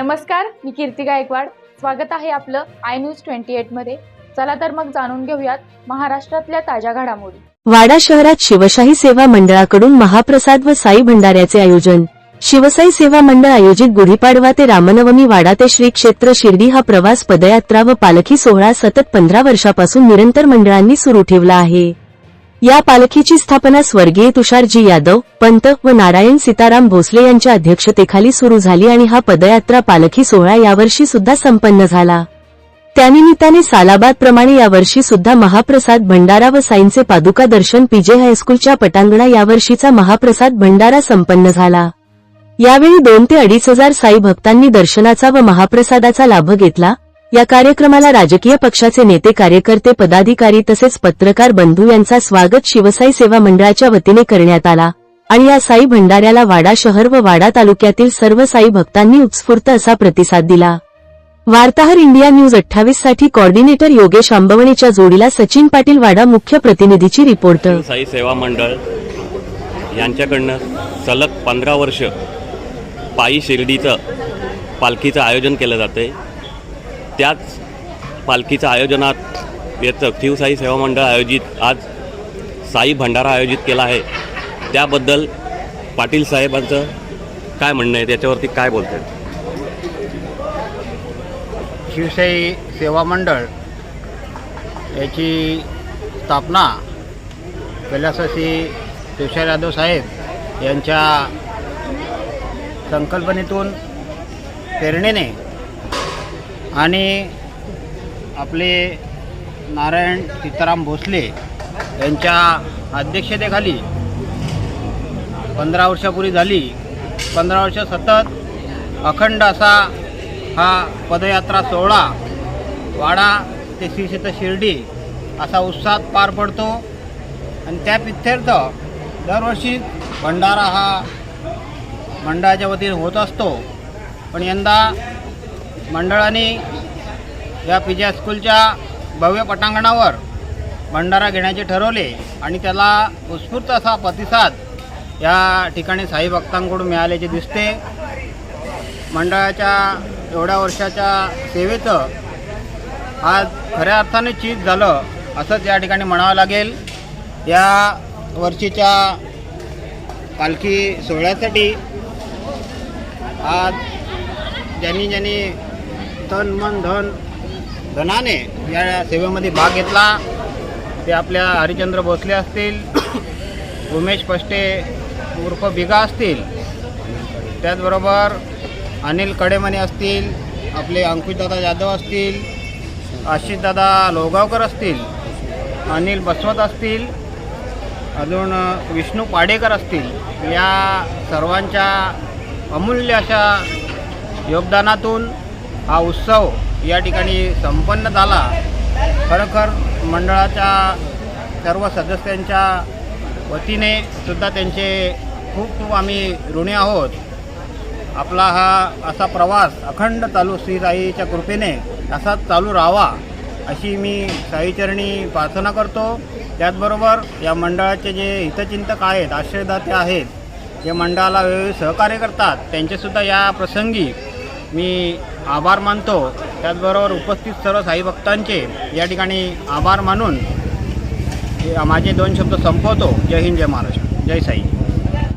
नमस्कार मी कीर्ती गायकवाड. स्वागत आहे आपलं आय न्यूज ट्वेंटी एटमध्ये. चला तर मग जाणून घेऊयात महाराष्ट्रातल्या ताज्या घडामोडी. वाडा शहरात शिवशाही सेवा मंडळाकडून महाप्रसाद व साई भंडाऱ्याचे आयोजन. शिवसाई सेवा मंडळ आयोजित गुढीपाडवा ते रामनवमी वाडा ते श्री क्षेत्र शिर्डी हा प्रवास पदयात्रा व पालखी सोहळा सतत पंधरा वर्षापासून निरंतर मंडळांनी सुरू ठेवला आहे. या पालखीची स्थापना स्वर्गीय तुषारजी यादव पंत व नारायण सीताराम भोसले यांच्या अध्यक्षतेखाली सुरू झाली आणि हा पदयात्रा पालखी सोहळा यावर्षी सुद्धा संपन्न झाला. त्यानिमित्ताने सालाबाद प्रमाणे यावर्षी सुद्धा महाप्रसाद भंडारा व साईंचे पादुका दर्शन पीजे हायस्कूलच्या पटांगणा यावर्षीचा महाप्रसाद भंडारा संपन्न झाला. यावेळी दोन ते अडीच हजार साई भक्तांनी दर्शनाचा व महाप्रसादाचा लाभ घेतला या कार्यक्रमाला राजकीय पक्षाचे नेते कार्यकर्ते पदाधिकारी तसेच पत्रकार बंधू यांचा स्वागत शिवसाई सेवा मंडळाच्या वतीने करण्यात आला आणि या साई भंडाऱ्याला वाडा शहर व वाडा तालुक्यातील सर्व साई भक्तांनी उत्स्फूर्त असा प्रतिसाद दिला. वार्ताहर इंडिया न्यूज अठ्ठावीससाठी कॉर्डिनेटर योगेश आंबवणीच्या जोडीला सचिन पाटील वाडा मुख्य प्रतिनिधीची रिपोर्ट. साई सेवा मंडळ यांच्याकडनं सलग पंधरा वर्ष पायी शिर्डीचं पालखीचं आयोजन केलं जाते त्याच पालखीचं आयोजनात याचं शिवसाई सेवा मंडळ आयोजित आज साई भंडारा आयोजित केला आहे. त्याबद्दल पाटील साहेबांचं काय म्हणणं आहे? त्याच्यावरती काय बोलतात शिवशाही सेवा मंडळ याची स्थापना कैलासवासी तुषार यादव साहेब यांच्या संकल्पनेतून प्रेरणेने आणि आपले नारायण सीताराम भोसले यांच्या अध्यक्षतेखाली पंधरा वर्षापूर्वी झाली. पंधरा वर्ष सतत अखंड असा हा पदयात्रा सोहळा वाडा ते श्रीशेत शिर्डी असा उत्साहात पार पडतो. आणि त्या पित्यर्थ दरवर्षी भंडारा हा मंडळाच्या वतीने होत असतो. पण यंदा मंडळाने या पिजा स्कूलच्या भव्य पटांगणावर भंडारा घेण्याचे ठरवले आणि त्याला उत्स्फूर्त असा प्रतिसाद या ठिकाणी साई भक्तांकडून मिळाल्याचे दिसते. मंडळाच्या एवढ्या वर्षाच्या सेवेचं आज खऱ्या अर्थाने चीज झालं असंच या ठिकाणी म्हणावं लागेल. या वर्षीच्या पालखी सोहळ्यासाठी आज ज्यांनी ज्यांनी तन मन धन. धनाने या सेवेमध्ये भाग घेतला. ते आपल्या हरिचंद्र भोसले असतील उमेश पष्टे उर्फ बिगा असतील. त्याचबरोबर अनिल कडेमणे असतील आपले अंकुशदादा जाधव असतील आशिषदादा लोगावकर असतील अनिल बसवत असतील अजून विष्णू पाडेकर असतील. या सर्वांच्या अमूल्य अशा योगदानातून हा उत्सव या ठिकाणी संपन्न झाला. खरोखर मंडळाच्या सर्व सदस्यांच्या वतीने सुद्धा त्यांचे खूप खूप आम्ही ऋणी आहोत. आपला हा असा प्रवास अखंड चालू श्री साईच्या कृपेने असाच चालू राहावा अशी मी साईचरणी प्रार्थना करतो. त्याचबरोबर या मंडळाचे जे हितचिंतक आहेत आश्रयदाते आहेत जे मंडळाला वेळोवेळी सहकार्य करतात त्यांचेसुद्धा या प्रसंगी मी आभार मानतो. त्याचबरोबर उपस्थित सर्व साई भक्तांचे या ठिकाणी आभार मानून माझे दोन शब्द संपवतो. जय हिंद जय महाराष्ट्र. जय साई.